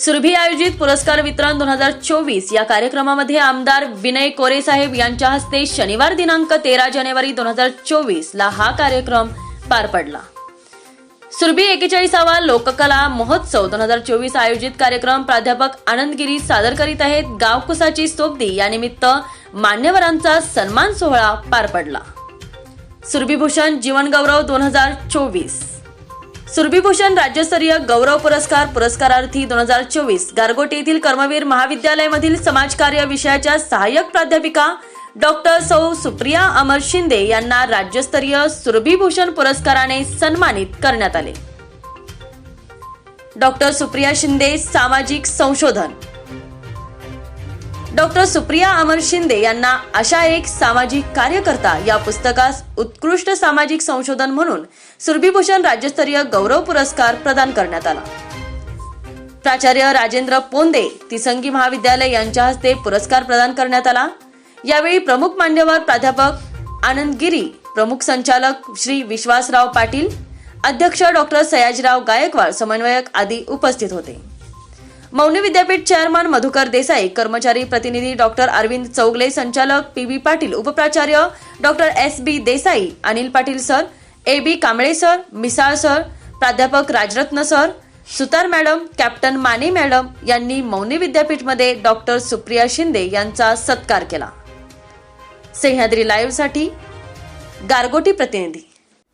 सुरभी आयोजित पुरस्कार वितरण दोन हजार चोवीस या कार्यक्रमामध्ये आमदार विनय कोरे साहेब यांच्या हस्ते शनिवार दिनांक तेरा जानेवारी दोन हजार चोवीस ला हा कार्यक्रम पार पडला. सुरभी एकेचाळीसावा लोककला महोत्सव दोन हजार चोवीस आयोजित कार्यक्रम प्राध्यापक आनंदगिरी सादर करीत आहेत. गावकुसाची सोबती यानिमित्त मान्यवरांचा सन्मान सोहळा पार पडला. सुरभीभूषण जीवनगौरव दोन हजार चोवीस. सुरभीभूषण राज्यस्तरीय गौरव पुरस्कार पुरस्कारार्थी दोन हजार चोवीस गारगोटी येथील कर्मवीर महाविद्यालयामधील समाजकार्य विषयाच्या सहाय्यक प्राध्यापिका डॉक्टर सौ सुप्रिया अमर शिंदे यांना राज्यस्तरीय सुरभीभूषण पुरस्काराने सन्मानित करण्यात आले. डॉक्टर सुप्रिया शिंदे सामाजिक संशोधन डॉक्टर सुप्रिया अमर शिंदे यांना अशा एक सामाजिक कार्यकर्ता या पुस्तकास उत्कृष्ट सामाजिक संशोधन म्हणून सुरभीभूषण राज्यस्तरीय गौरव पुरस्कार प्रदान करण्यात आला. प्राचार्य राजेंद्र पोंदे तिसंगी महाविद्यालय यांच्या हस्ते पुरस्कार प्रदान करण्यात आला. यावेळी प्रमुख मान्यवर प्राध्यापक आनंद गिरी प्रमुख संचालक श्री विश्वासराव पाटील अध्यक्ष डॉक्टर सयाजीराव गायकवाड समन्वयक आदी उपस्थित होते. मौनी विद्यापीठ चेअरमन मधुकर देसाई कर्मचारी प्रतिनिधी डॉक्टर अरविंद चौगले संचालक P B Patil उपप्राचार्य doctor S B Desai Anil Patil sir A B Kamble sir Misal sir प्राध्यापक Rajratna sir Sutar madam captain Mane madam यांनी मौनी विद्यापीठमध्ये डॉक्टर सुप्रिया शिंदे यांचा सत्कार केला. सह्याद्री लाईव्हसाठी गारगोटी प्रतिनिधी.